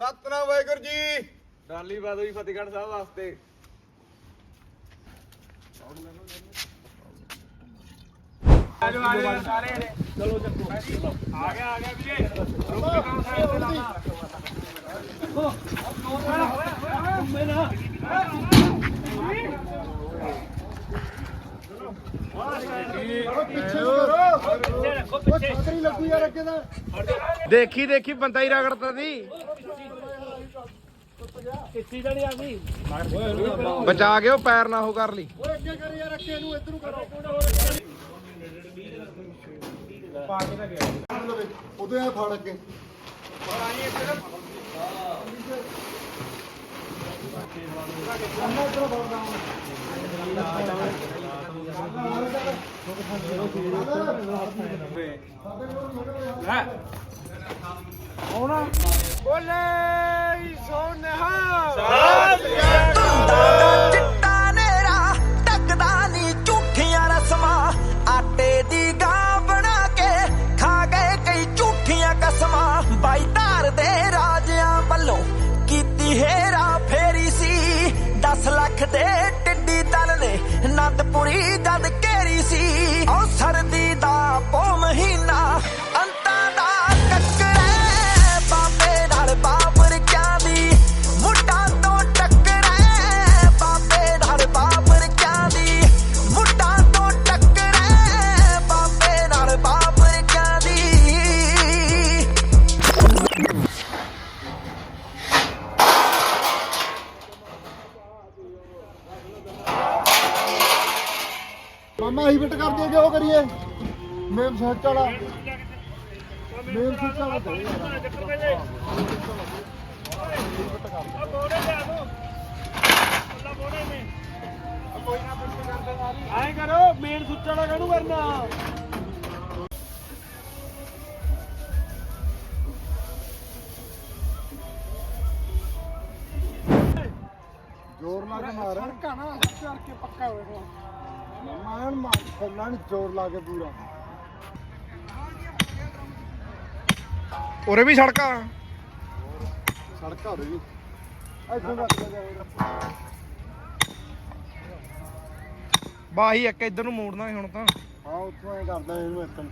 ਸਤਨਾਮ ਵਾਹਿਗੁਰੂ ਜੀ ਡਾਲੀ ਬਾਦੋ ਜੀ ਫਤਿਹਗੜ੍ਹ ਸਾਹਿਬ ਵਾਸਤੇ ਆਜੋ ਆਜੋ ਸਾਰੇ ਚਲੋ ਚੱਕੋ ਆ ਗਿਆ ਆ ਗਿਆ ਵੀਰੇ ਰੁਕ ਕੇ ਕੰਮ ਸਾਈਡ ਤੇ ਲਾਣਾ ਛਤਰੀ ਲੱਗੂ ਯਾਰ ਅੱਗੇ ਦਾ ਦੇਖੀ ਦੇਖੀ, ਬੰਦਾ ਹੀ ਰਗੜਦਾ ਸੀ। ਕਿੱਥੀ ਜਣੀ ਆ ਗਈ ਬਚਾ ਕੇ ਉਹ ਪੈਰ ਨਾ ਉਹ ਕਰ ਲਈ। ਓਏ ਅੱਗੇ ਕਰ ਯਾਰ ਅੱਗੇ ਨੂੰ ਇੱਧਰ ਨੂੰ ਕਰੋ ਉਹਦੇ ਆ ਫੜ ਅੱਗੇ ਬੋਲੇ ਸੋਨਹਾ ਦਾ ਚਿੱਟਾ ਸੱਚ ਵਾਲਾ ਮੇਮ ਸੱਚ ਵਾਲਾ ਦੇ ਯਾਰ ਐਂ ਕਰੋ ਮੇਨ ਸੁੱਚ ਵਾਲਾ ਕਾਹਨੂੰ ਕਰਨਾ? ਜ਼ੋਰ ਲਾ ਕੇ ਮਾਰ। ਸੜਕਾ ਨਾ ਕਰਕੇ ਪੱਕਾ ਹੋਵੇਗਾ ਮਾਨ ਮਾਰ। ਫੁੱਲਾਂ ਨੂੰ ਜ਼ੋਰ ਲਾ ਕੇ ਪੂਰਾ। ਉਰੇ ਵੀ ਸੜਕਾਂ। ਇੱਥੋਂ ਬਾਹੀ ਇੱਕ ਇੱਧਰ ਨੂੰ ਮੋੜਨਾ ਹੁਣ ਤਾਂ। ਹਾਂ ਉੱਥੋਂ ਐ ਕਰਦਾ ਇਹਨੂੰ ਇੱਕ ਨੂੰ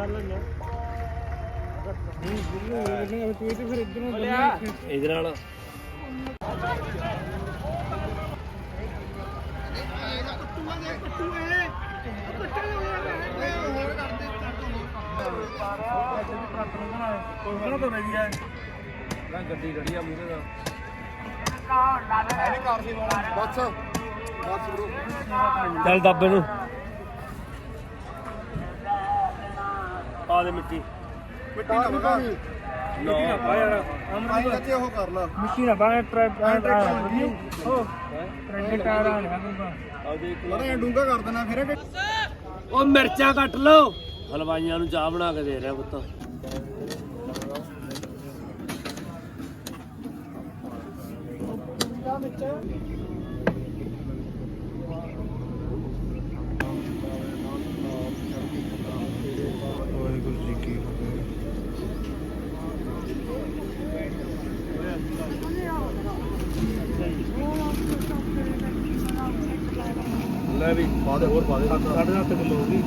ਉਹ ਬਾਬੂ ਦੇ ਚੱਕਰ ਗਾਲ ਤੇ ਇਹਦੇ ਨਾਲ ਕੋਹਣਾ ਤੋਂ ਰਹੀ ਹੈ ਨਾ ਗੱਡੀ ਖੜੀ ਬਸ ਬਸ ਬਰੋ ਚੱਲ ਦੱਬ ਇਹਨੂੰ। ਪਾ ਦੇ ਮਿੱਟੀ। ਮਿੱਟੀ ਨਾ ਪਾਣੀ ਮਿੱਟੀ ਨਾ ਪਾ ਯਾਰ ਆਈ ਕੱਚੇ ਉਹ ਕਰ ਲਾ। ਮਿੱਟੀ ਨਾ ਪਾ ਟਰੈਪ ਉਹ ਟਰੈਕਟਰ ਟਾਇਰ ਆ ਰਿਹਾ ਆ ਡੂੰਗਾ ਕਰ ਦੇਣਾ ਫਿਰ ਇਹ ਉਹ ਮਿਰਚਾਂ ਕੱਟ ਲਓ। ਹਲਵਾਈਆਂ ਨੂੰ ਚਾਹ ਬਣਾ ਕੇ ਦੇ ਰਿਹਾ ਪੁੱਤ। ਵਾਹਿਗੁਰੂ ਜੀ ਕੀ ਲੈ ਵੀ ਪਾ ਦੇ ਹੋਰ ਪਾ ਦੇ 7.5 ਕਿਲੋ ਹੋ ਗਈ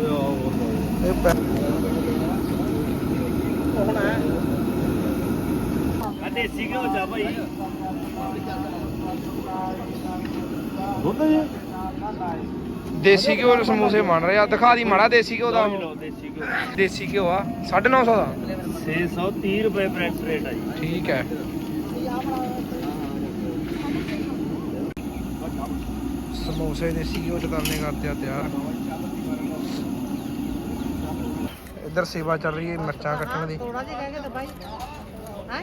ਓਏ ਆ ਹੋਰ ਪਾ ਦੇ ਇਹ ਪੈ- ਆ ਦੇਸੀ ਘਿਓ ਜਾ ਭਾਈ। ਦੁੱਧ ਜੀ? ਦੇਸੀ ਘਿਓ ਦੇ ਸਮੋਸੇ ਬਣ ਰਹੇ ਆ। ਦਿਖਾ ਦੀ ਮਾੜਾ ਦੇਸੀ ਘਿਓ ਦਾ। ਦੇਸੀ ਘਿਓ। ਦੇਸੀ ਘਿਓ ਆ। 950 ਦਾ। 630 ਰੁਪਏ ਪ੍ਰੈਸ ਰੇਟ ਆ ਜੀ। ਠੀਕ ਹੈ। ਸਮੋਸੇ ਦੇਸੀ ਘਿਓ ਚ ਕਰਨੇ ਕਰਤੇ ਆ ਤਿਆਰ। ਇੱਧਰ ਸੇਵਾ ਚੱਲ ਰਹੀ ਹੈ ਮਿਰਚਾਂ ਕੱਟਣ ਦੀ। ਥੋੜਾ ਜਿਹਾ ਕਹਿ ਕੇ ਦਬਾਈ ਹੈ?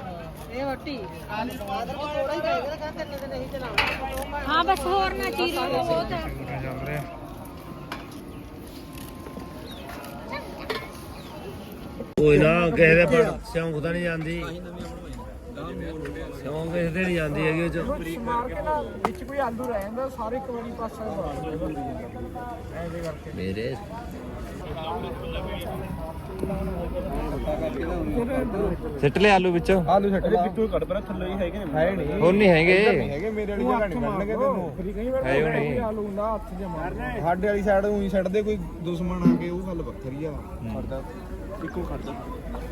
ਇਹ ਵੱਟੀ ਫਾਦਰ ਕੋ ਥੋੜਾ ਹੀ ਕਹੇਗਾ ਕਹਿੰਦੇ ਤੈਨੂੰ ਤੇ ਨਹੀਂ ਚਲਾਉਣਾ ਹਾਂ ਬਸ ਹੋਰ ਨਾ ਚੀਰੀ ਬਹੁਤ ਹੈ। ਚੱਲ ਰਿਹਾ ਕੋਈ ਨਾ ਕਿਸੇ ਦੇ ਪਰ ਸਿਉਂਕ ਤਾਂ ਨਹੀਂ ਜਾਂਦੀ। ਸਿਉਂਕ ਕਿਸੇ ਦੇ ਨਹੀਂ ਜਾਂਦੀ ਹੈਗੀ ਉਹ ਚ। ਮਾਰ ਕੇ ਨਾ ਵਿੱਚ ਕੋਈ ਆਲੂ ਰਹਿ ਜਾਂਦਾ ਸਾਰੇ ਇੱਕ ਵਾਰੀ ਪਾਸਾ ਮਾਰ ਐਵੇਂ ਕਰਕੇ। ਮੇਰੇ? ਸਿੱਟ ਲੈ ਆਲੂ ਵਿੱਚ? ਆਲੂ ਛੱਡ ਦੇ ਵਿੱਚੋਂ ਕੱਢ ਪਰ ਥੱਲੇ ਹੀ ਹੈਗੇ ਨੇ। ਹੈ ਨਹੀਂ। ਹੁਣ ਨਹੀਂ ਹੈਗੇ। ਹੈਗੇ ਮੇਰੇ ਵਾਲੀ ਜਗ੍ਹਾ ਨਹੀਂ ਕੱਢਣਗੇ ਤੈਨੂੰ। ਕਈ ਵਾਰ ਹੈ ਉਹ ਨਹੀਂ। ਆਲੂ ਨਾ ਹੱਥ 'ਚ ਮਾਰਨਾ ਸਾਡੇ ਵਾਲੀ ਸਾਈਡ ਉਹੀ ਛੱਡਦੇ ਕੋਈ ਦੁਸ਼ਮਣ ਆ ਕੇ ਉਹ ਗੱਲ ਵੱਖਰੀ ਆ। ਇੱਕੋ ਖੜਦਾ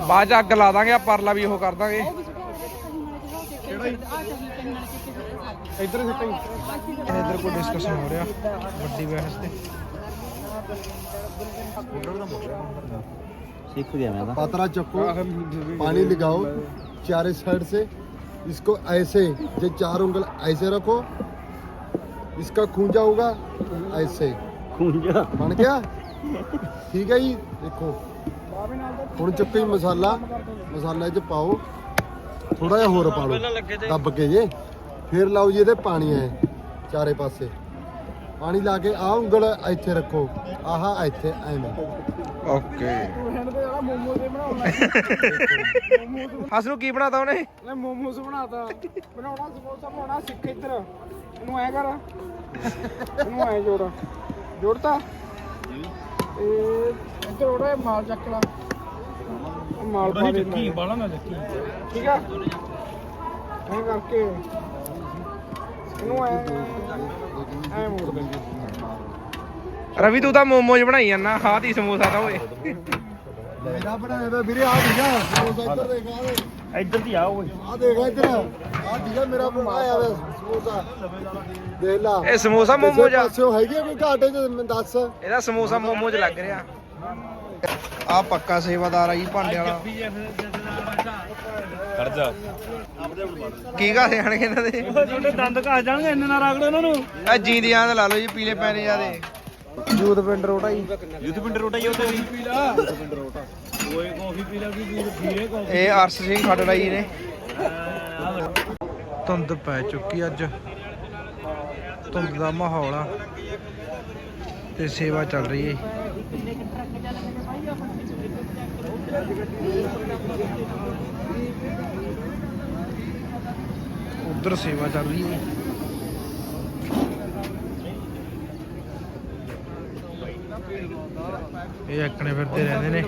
ਬਾਅਦ ਚ ਅੱਗ ਲਾ ਦਾਂਗੇ ਆ ਪਰਲਾ ਵੀ ਉਹ ਕਰ ਦਾਂਗੇ ਇੱਧਰ ਸਿੱਟਾਈ ਇੱਧਰ ਕੋਈ ਡਿਸਕਸ਼ਨ ਹੋ ਰਿਹਾ ਵੱਡੀ ਬਹਿਸ ਤੇ ਸਿੱਖ ਗਿਆ ਮੈਂ पतरा चक्को पानी लगाओ चारे साइड से इसको ऐसे जो चार उंगल ऐसे रखो इसका खूंजा होगा ऐसे ਖੂੰਜਾ ਬਣ ਗਿਆ? ਠੀਕ ਹੈ ਜੀ ਦੇਖੋ। ਹੁਣ ਚੱਕੋ ਮਸਾਲਾ ਮਸਾਲਾ ਇਹ ਚ ਪਾਓ। ਥੋੜਾ ਜਿਹਾ ਹੋਰ ਪਾ ਲਓ ਦੱਬ ਕੇ ਜੇ। ਫਿਰ ਲਾਓ ਜੀ ਇਹਦੇ ਪਾਣੀ ਐ ਚਾਰੇ ਪਾਸੇ। ਪਾਣੀ ਲਾ ਕੇ ਆਹ ਉਂਗਲ ਇੱਥੇ ਰੱਖੋ। ਆਹਾ ਇੱਥੇ ਐਵੇਂ ਓਕੇ। ਹਸ ਨੂੰ ਕੀ ਬਣਾਤਾ ਉਹਨੇ? ਲੈ ਮੋਮੋਸ ਬਣਾਤਾ। ਬਣਾਉਣਾ ਸਮੋਸਾ ਬਣਾਉਣਾ ਸਿੱਖ ਇੱਧਰ। ਇਹਨੂੰ ਐ ਕਰ। ਇਹਨੂੰ ਐ ਜੋੜਾ। ਜੋੜਤਾ? ਇਹ ਇੱਧਰ ਉਹਦਾ ਮਾਲ ਚੱਕ ਲਾ। ਉਹ ਮਾਲ ਪਾ ਦੇ ਚੱਕੀ ਬਾਲਾ ਨਾ ਚੱਕੀ। ਠੀਕ ਆ? ਐ ਕਰਕੇ। ਇਹਨੂੰ ਐ ਐ ਮੋੜ ਦਿੰਦੇ ਰਵੀ ਤੂੰ ਤਾਂ ਮੋਮੋਜ ਬਣਾਈ ਜਾਂਦਾ। ਖਾਦੀ ਸਮੋਸਾ ਤਾਂ ਓਏ। ਮੇਰਾ ਬਣਾਇਆ ਵਾ ਵੀਰੇ ਆ ਦੀਗਾ ਸਮੋਸਾ ਇੱਧਰ ਦੇਖ ਆ ਦੇ ਇੱਧਰ ਦੀ ਆ ਓਏ। ਆ ਦੇਖ ਇੱਧਰ। ਆ ਦੀਗਾ ਮੇਰਾ ਬਣਾਇਆ ਵਾ ਸਮੋਸਾ। ਦੇਖ ਲਾ। ਇਹ ਸਮੋਸਾ ਮੋਮੋਜ ਆ ਪਾਸਿਓ ਹੈਗੀ ਆ ਕੋਈ ਘਾਟੇ ਚ ਮੈਨੂੰ ਦੱਸ। ਇਹਦਾ ਸਮੋਸਾ ਮੋਮੋਜ ਲੱਗ ਰਿਹਾ। ਆ ਪੱਕਾ ਸੇਵਾਦਾਰ ਆ ਜੀ ਭਾਂਡੇ ਵਾਲਾ। ਖੜ ਜਾ। ਕੀ ਘਾ ਜਾਣਗੇ ਇਹਨਾਂ ਦੇ? ਤੁਹਾਡੇ ਦੰਦ ਘਾ ਜਾਣਗੇ ਇੰਨੇ ਨਾ ਰਗੜੋ ਇਹਨਾਂ ਨੂੰ ਆ ਜੀਂਦੀਆਂ ਤੇ ਲਾ ਲਓ ਜੀ ਪੀਲੇ ਪੈਣੇ ਜਿਆਦੇ। ਯੂਥ ਪਿੰਡ ਰੋਟਾ ਜੀ। ਯੂਥ ਪਿੰਡ ਰੋਟਾ ਹੀ ਉੱਤੇ ਵੀ। ਪੀਲਾ ਓਏ ਕਾਫੀ ਪੀਲਾ ਕੀ ਵੀਰੇ ਕਾਫੀ ਇਹ ਅਰਸ਼ ਸਿੰਘ ਖੱਟੜਾ ਜੀ ਨੇ। ਧੁੰਦ ਪੈ ਚੁੱਕੀ ਅੱਜ। ਧੁੰਦ ਦਾ ਮਾਹੌਲ ਆ ਤੇ ਸੇਵਾ ਚੱਲ ਰਹੀ ਹੈ ਉਧਰ ਸੇਵਾ ਚੱਲ ਰਹੀ ਹੈ ਇਹ ਐਕਣੇ ਫਿਰਦੇ ਰਹਿੰਦੇ ਨੇ।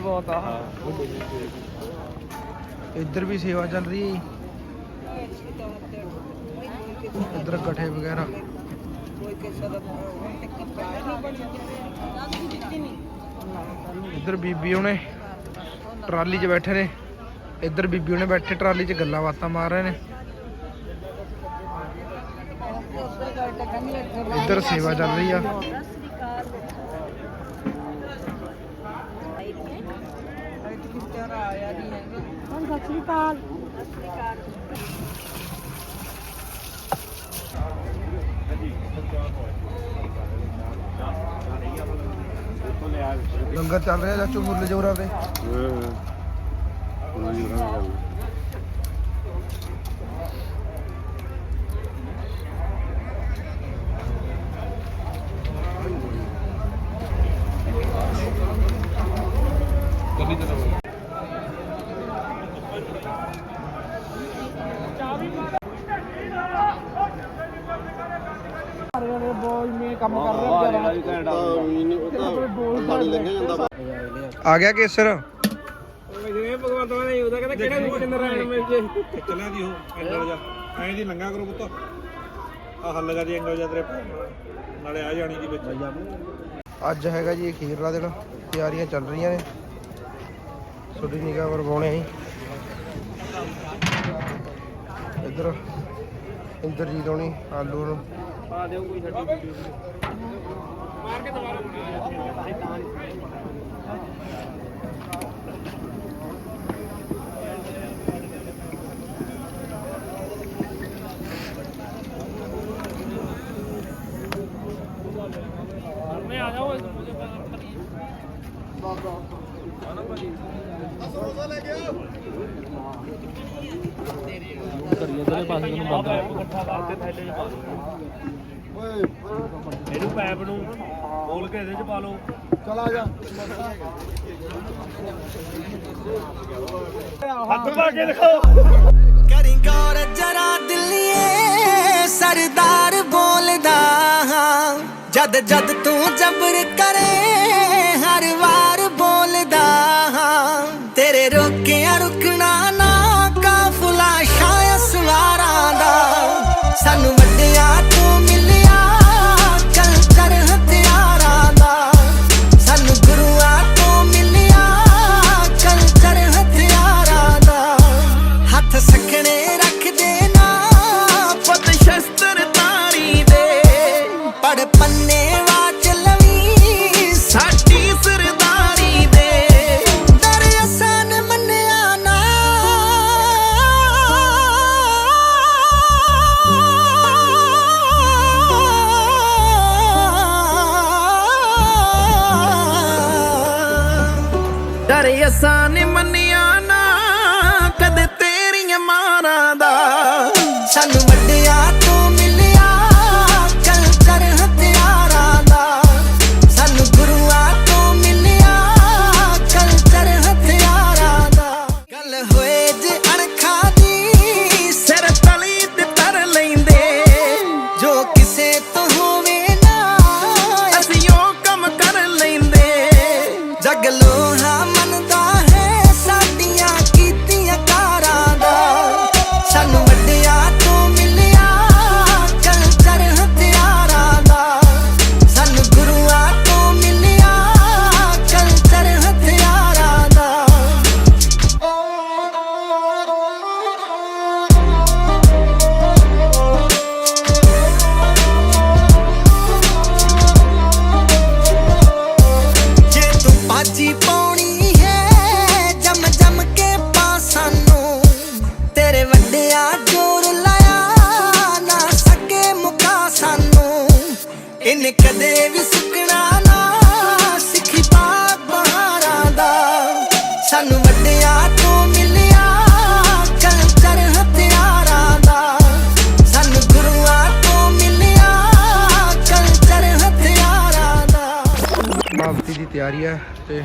ਇੱਧਰ ਵੀ ਸੇਵਾ ਚੱਲ ਰਹੀ ਹੈ। ਇੱਧਰ ਗੱਠੇ ਵਗੈਰਾ। ਇਧਰ ਬੀਬੀ ਉਹਨੇ ਟਰਾਲੀ 'ਚ ਬੈਠੇ ਨੇ। ਇੱਧਰ ਬੀਬੀ ਉਹਨੇ ਬੈਠੇ ਟਰਾਲੀ 'ਚ ਗੱਲਾਂ ਬਾਤਾਂ ਮਾਰ ਰਹੇ ਨੇ। ਇੱਧਰ ਸੇਵਾ ਚੱਲ ਰਹੀ ਆ। ਸਤਿ ਸ੍ਰੀ ਅਕਾਲ। ਲੰਗਰ ਚੱਲ ਰਿਹਾ ਚਾਚੂ ਮੁਰਲੇ ਜ਼ੋਰਾ ਦੇ ਕੰਮ ਕਰ ਆ ਗਿਆ ਕੇਸਰ। ਜਿਵੇਂ ਭਗਵੰਤ ਮਾਨ ਨੇ ਉਹਦਾ ਕਹਿੰਦਾ ਕਿਹੜਾ ਰੂਪ ਚੰਦਰ ਮਿਲ ਜੇ ਚੱਲਿਆ ਦੀ ਉਹ ਐਂਗਲ ਜਾ ਐਂ ਦੀ ਲੰਗਾ ਕਰੋ ਪੁੱਤ ਆ ਹੱਲ ਗਾ ਦੀ ਐਂਗਲ ਜਾ ਤੇਰੇ ਨਾਲੇ ਆ ਜਾਣੀ ਦੀ ਵਿੱਚ ਅੱਜ ਹੈਗਾ ਜੀ ਅਖੀਰਲਾ ਦਿਨ। ਤਿਆਰੀਆਂ ਚੱਲ ਰਹੀਆਂ ਨੇ। ਛੋਟੀ ਨਿਗਾਹ ਪਰ ਪਾਉਣੇ ਆਂ ਇੱਧਰ ਇੰਦਰਜੀਤ ਹੋਣੀ, ਆਲੂ ਨੂੰ। ਪਾ ਦਿਓ ਕੋਈ ਛੱਡੀ ਮਾਰ ਕੇ ਦੁਬਾਰਾ ਮੈਂ ਆ ਜਾਓ ਮੁਝੇ ਬਾਬਾ ਆਣਾ ਭਾਜੀ ਅਸਲ ਉਹਦਾ ਲੈ ਗਿਆ ਓਏ ਇਹਨੂੰ ਪੈਪ ਨੂੰ ਖੋਲ ਕੇ ਇਹਦੇ ਚ ਪਾ ਲਓ। ਚਲ ਆ ਜਾ। ਹੱਥ ਪਾ ਕੇ ਦਿਖਾਓ ਕਰੀ ਗੌਰ ਜਰਾ ਦਿੱਲੀਏ ਸਰਦਾਰ ਬੋਲਦਾ ਹਾਂ। ਜਦ ਜਦ ਤੂੰ ਜਬਰ ਕਰੇ ਹਰ ਵਾਰ ਸਾਨੂੰ ਸਾਨੂੰ ਵੱਡਿਆ ਤੋਂ ਮਿਲਿਆ ਕਲਚਰ ਹਥਿਆਰਾਂ ਦਾ। ਸਾਨੂੰ ਗੁਰੂਆਂ ਤੋਂ ਮਿਲਿਆ ਕਲਚਰ ਹਥਿਆਰਾਂ ਦਾ। ਸਮਾਪਤੀ ਦੀ ਤਿਆਰੀ ਹੈ ਤੇ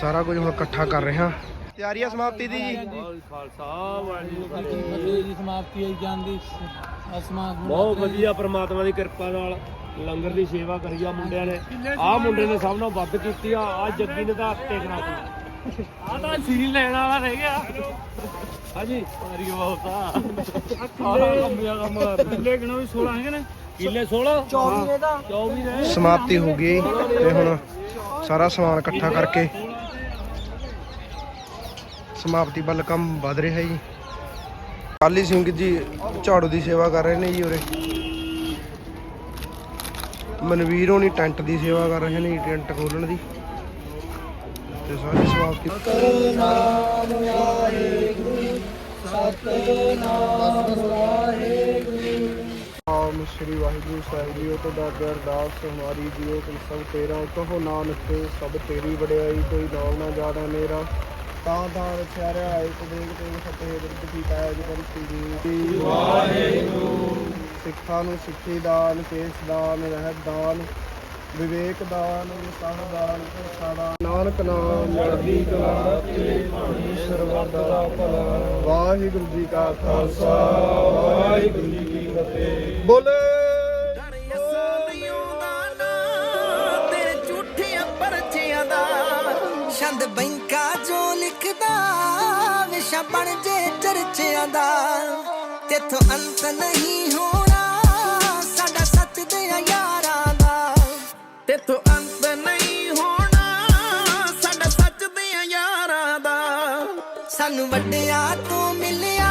ਸਾਰਾ ਕੁਝ ਹੁਣ ਇਕੱਠਾ ਕਰ ਰਹੇ ਹਾਂ। ਤਿਆਰੀ ਹੈ ਸਮਾਪਤੀ ਦੀ ਜੀ। ਸਮਾਪਤੀ ਹੋਈ ਜਾਂਦੀ ਅਸਮਾਨ ਬਹੁਤ ਵਧੀਆ ਪ੍ਰਮਾਤਮਾ ਦੀ ਕਿਰਪਾ ਨਾਲ ਲੰਗਰ ਦੀ ਸੇਵਾ ਕਰੀ ਆ ਮੁੰਡਿਆਂ ਨੇ। ਆਹ ਮੁੰਡੇ ਨੇ ਸਭ ਨਾਲੋਂ ਵੱਧ ਕੀਤੀ ਆ ਆ ਜੱਗੀ ਨੇ ਤਾਂ ਹੱਤੇ ਕਰਾਤੀ ਆ ਤਾਂ ਸੀਲ ਲੈਣ ਵਾਲਾ ਰਹਿ ਗਿਆ। ਹਾਂਜੀ। ਮਾਰੀ ਬਹੁਤ ਆ। ਆਹ ਕੰਮਿਆ ਕੰਮ। ਕਿੱਲੇ ਕਿਨੋ ਵੀ 16 ਹੈਗੇ ਨੇ। ਕਿੱਲੇ 16 24 ਨੇ ਤਾਂ 24 ਨੇ ਸਮਾਪਤੀ ਹੋ ਗਈ ਤੇ ਹੁਣ ਸਾਰਾ ਸਮਾਨ ਇਕੱਠਾ ਕਰਕੇ ਸਮਾਪਤੀ ਵੱਲ ਕੰਮ ਵਧ ਰਿਹਾ ਜੀ। ਕਾਲੀ ਸਿੰਘ ਜੀ ਝਾੜੂ ਦੀ ਸੇਵਾ ਕਰ ਰਹੇ ਨੇ ਜੀ ਉਰੇ। ਮਨਵੀਰ ਹੋਣੀ ਟੈਂਟ ਦੀ ਸੇਵਾ ਕਰ ਰਹੇ ਨੇ ਟੈਂਟ ਖੋਲਣ ਦੀ। ਤੇ ਸਾਰੀ ਸਮਾਪਤੀ ਨਾਮ ਸ੍ਰੀ ਵਾਹਿਗੁਰੂ ਸਾਹਿਬ ਜੀਓ ਤੁਹਾਡਾ ਅੱਗੇ ਅਰਦਾਸ ਹਮਾਰੀ ਜੀਓ ਤੁਮ ਸਭ ਤੇਰਾ ਕਹੋ ਨਾਨਕ ਸਭ ਤੇਰੀ ਵਡਿਆਈ ਕੋਈ ਨਾਮ ਨਾ ਜਾਣਾ ਮੇਰਾ। ਤਾਂ ਤਾਂ ਰਚਿਆ ਰਿਹਾ ਇੱਕ ਦੇਖ ਤੇ ਫਤਿਹ ਬਿਰਧ ਕੀ ਕਾਇ ਜਪਨ ਜੀ। ਵਾਹਿਗੁਰੂ। ਸਿੱਖਾਂ ਨੂੰ ਸਿੱਖੀ ਦਾਨ ਕੇਸ ਦਾਨ ਰਹਿਤ ਦਾਨ ਵਿਵੇਕ ਦਾਨ ਸਾਡਾ ਨਾਨਕ ਨਾਮ, ਚੜ੍ਹਦੀ ਕਲਾ ਤੇ ਪਾਣੀ ਸਰਬਤ ਭਲਾ। ਵਾਹਿਗੁਰੂ ਜੀ ਕਾ ਖਾਲਸਾ, ਵਾਹਿਗੁਰੂ ਜੀ ਕੀ ਫਤਿਹ। ਬੋਲੇ! ਡਰ ਦਾ ਬੈਂਕਾ ਜੋ ਲਿਖਦਾ, ਵਿਸ਼ਾ ਬਣ ਜੇ ਚਰਚਿਆਂ ਦਾ। ਤੇਥੋਂ ਅੰਤ ਨਹੀਂ ਹੋ ਤੇਥੋਂ ਅੰਤ ਨਹੀਂ ਹੋਣਾ। ਸਾਡਾ ਸੱਚ ਦੇ ਯਾਰਾਂ ਦਾ। ਸਾਨੂੰ ਵੱਡਿਆਂ ਤੋਂ ਮਿਲਿਆ